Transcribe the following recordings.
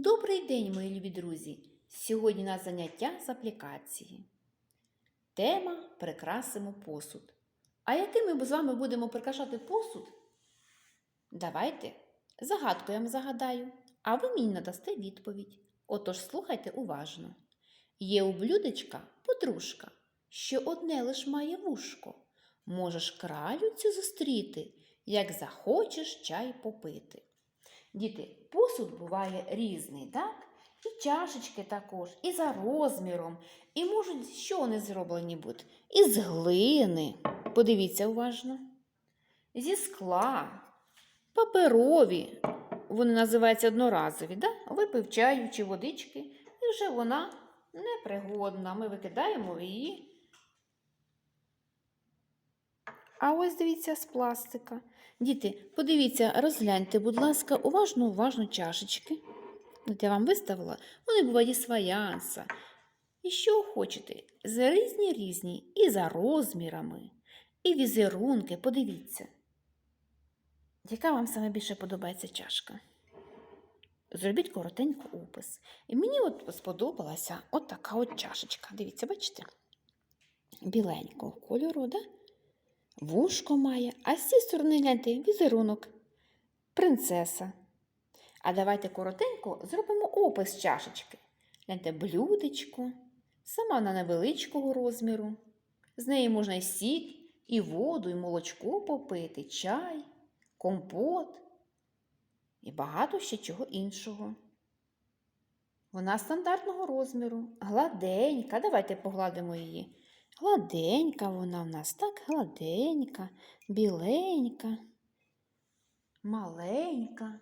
Добрий день, мої любі друзі! Сьогодні на заняття з аплікації. Тема Прикрасимо посуд. А яким ми з вами будемо прикрашати посуд? Давайте загадку я вам загадаю, а ви мені надасте відповідь. Отож слухайте уважно. Є у блюдечка подружка, що одне лиш має вушко. Можеш кралю цю зустріти, як захочеш чай попити. Діти, посуд буває різний, так? І чашечки також, і за розміром, і можуть, що вони зроблені бути? Із глини. Подивіться уважно. Зі скла, паперові. Вони називаються одноразові, да? випив чаю чи водички, і вже вона непригодна. Ми викидаємо її. А ось дивіться з пластика. Діти, подивіться, розгляньте, будь ласка, уважно, уважно чашечки. От я вам виставила, вони бувають із фаянса. І що хочете, з різні різні, і за розмірами, і візерунки, подивіться. Яка вам саме більше подобається чашка? Зробіть коротенько опис. І мені от сподобалася от така от чашечка. Дивіться, бачите? Біленького кольору, да? Вушко має, а з цієї сторони гляньте візерунок. Принцеса. А давайте коротенько зробимо опис чашечки. Гляньте, блюдечко, сама вона невеличкого розміру. З неї можна і сік, і воду, і молочко попити, чай, компот і багато ще чого іншого. Вона стандартного розміру, гладенька. Давайте погладимо її. Гладенька вона в нас, так, гладенька, біленька, маленька.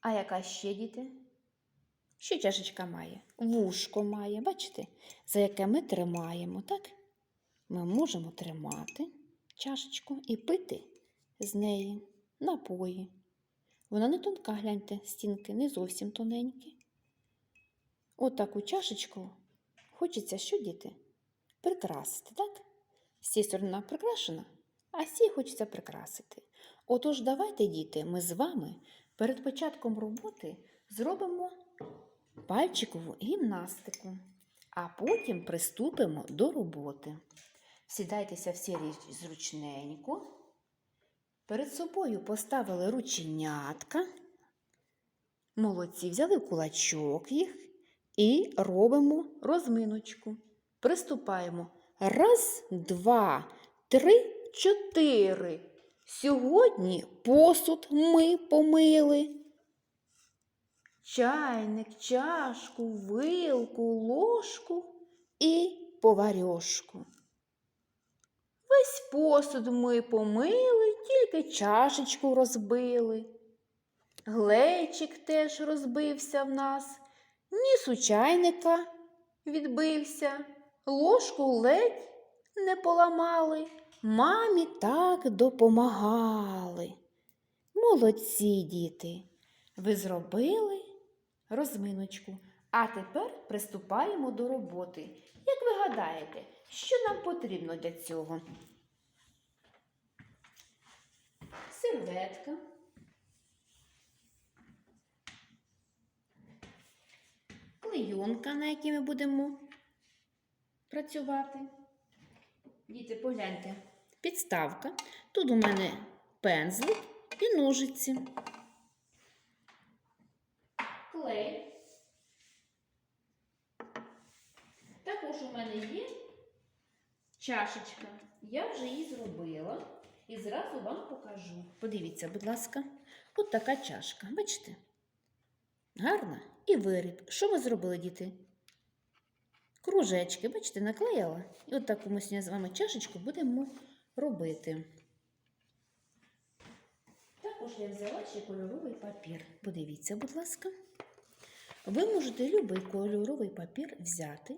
А яка ще діти? Що чашечка має? Вушко має, бачите, за яке ми тримаємо, так? Ми можемо тримати чашечку і пити з неї напої. Вона не тонка, гляньте, стінки, не зовсім тоненькі. От чашечку хочеться що діти? Прикрасити, так? З цієї сторони прикрашена, а з хочеться прикрасити. Отож, давайте, діти, ми з вами перед початком роботи зробимо пальчикову гімнастику, а потім приступимо до роботи. Сідайтеся всі зручненько. Перед собою поставили рученятка. Молодці, взяли кулачок їх і робимо розминочку. Приступаємо. Раз, два, три, чотири. Сьогодні посуд ми помили. Чайник, чашку, вилку, ложку і поварьошку. Весь посуд ми помили, тільки чашечку розбили. Глечик теж розбився в нас, ніс у чайника відбився, ложку ледь не поламали, мамі так допомагали. Молодці діти, ви зробили розминочку, а тепер приступаємо до роботи. Як ви гадаєте, що нам потрібно для цього? Серветка. Клейонка, на якій ми будемо працювати. Діти, погляньте, підставка. Тут у мене пензлик і ножиці. Клей. Також у мене є чашечка. Я вже її зробила і зразу вам покажу. Подивіться, будь ласка, от така чашка. Бачите? Гарна і виріб. Що ми зробили, діти? Кружечки, бачите, наклеїла. І от таку ми з вами чашечку будемо робити. Також я взяла ще кольоровий папір. Подивіться, будь ласка. Ви можете любий кольоровий папір взяти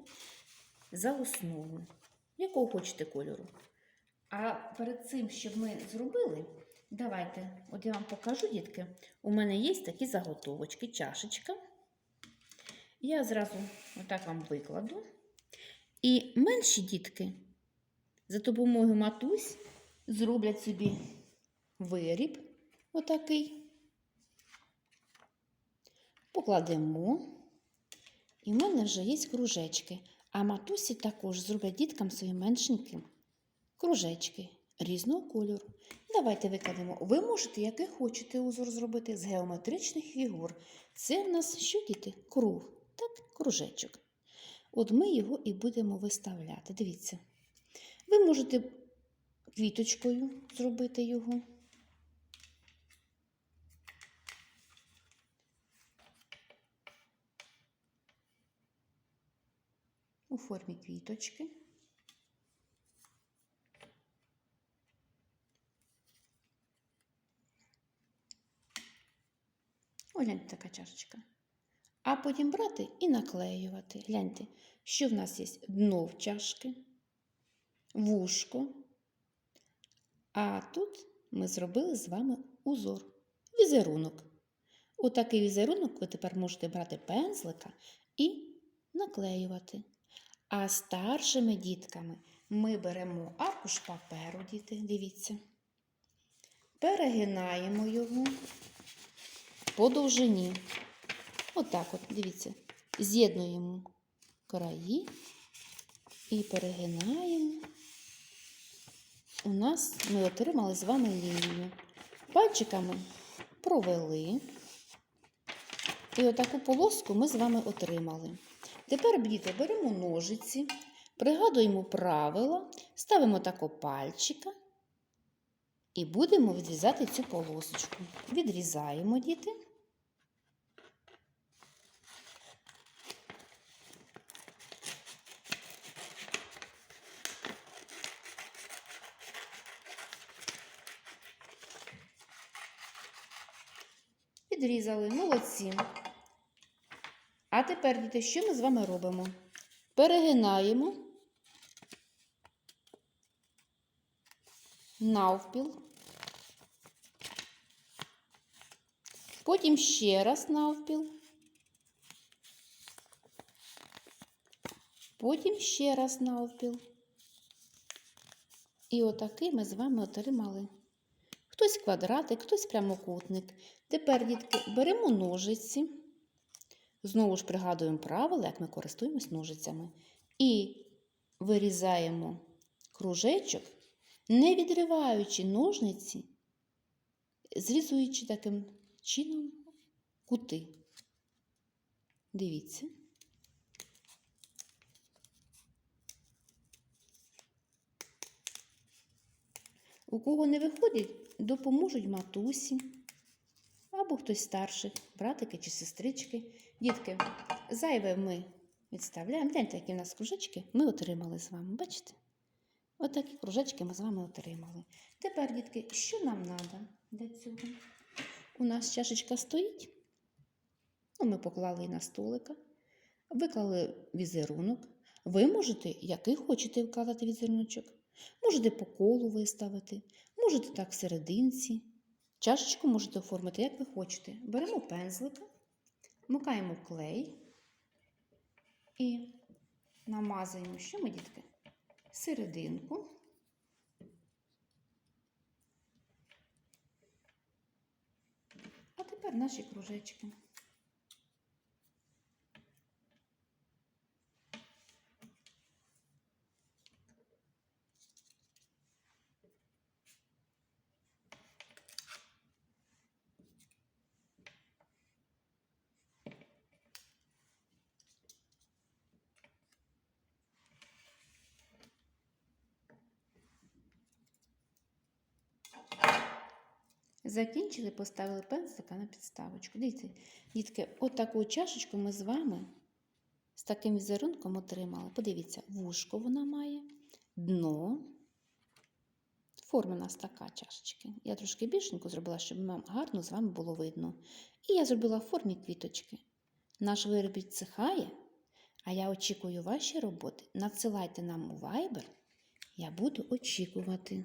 за основу, якого хочете кольору. А перед цим, щоб ми зробили, давайте, от я вам покажу, дітки, у мене є такі заготовочки, чашечка. Я зразу отак вам викладу. І менші дітки за допомогою матусь зроблять собі виріб отакий. покладемо. І в мене вже є кружечки. А матусі також зроблять діткам своїм меншеньким кружечки різного кольору. Давайте викладемо. Ви можете, який хочете узор зробити з геометричних фігур. Це в нас що діти? Круг, так, кружечок. От ми його і будемо виставляти. Дивіться. Ви можете квіточкою зробити його. У формі квіточки. Гляньте така чашечка. А потім брати і наклеювати. Гляньте, що в нас є дно в чашки, вушко. А тут ми зробили з вами узор, візерунок. Отакий візерунок ви тепер можете брати пензлика і наклеювати. А старшими дітками ми беремо аркуш паперу, діти, дивіться, перегинаємо його по довжині. Отак от, дивіться, з'єднуємо краї і перегинаємо. У нас ми отримали з вами лінію. Пальчиками провели. І отаку полоску ми з вами отримали. Тепер, діти, беремо ножиці, пригадуємо правила, ставимо тако пальчика і будемо відрізати цю полосочку. Відрізаємо, діти. Відрізали, молодці. А тепер, діти, що ми з вами робимо? Перегинаємо навпіл. Потім ще раз навпіл. Потім ще раз навпіл. І отакий ми з вами отримали. Хтось квадратик, хтось прямокутник. Тепер, дітки, беремо ножиці. Знову ж пригадуємо правила, як ми користуємось ножицями. І вирізаємо кружечок, не відриваючи ножниці, зрізуючи таким чином кути. Дивіться. У кого не виходить, допоможуть матусі або хтось старший, братики чи сестрички. Дітки, зайве ми відставляємо. Гляньте, які в нас кружечки ми отримали з вами. Бачите? Отакі кружечки ми з вами отримали. Тепер, дітки, що нам треба для цього? У нас чашечка стоїть. Ну, ми поклали її на столика, виклали візерунок. Ви можете, який хочете вкладати візеруночок. Можете по колу виставити, можете так всерединці. Чашечку можете оформити, як ви хочете. Беремо пензлика, вмикаємо клей і намазуємо, що ми, дітки, серединку. А тепер наші кружечки. Закінчили, поставили пензлика на підставочку. Дивіться, дітки, от чашечку ми з вами з таким візерунком отримали. Подивіться, вушко вона має, дно. Форма у нас така чашечки. Я трошки більшеньку зробила, щоб вам гарно з вами було видно. І я зробила в формі квіточки. Наш виріб відсихає, а я очікую ваші роботи. Надсилайте нам у Viber. Я буду очікувати.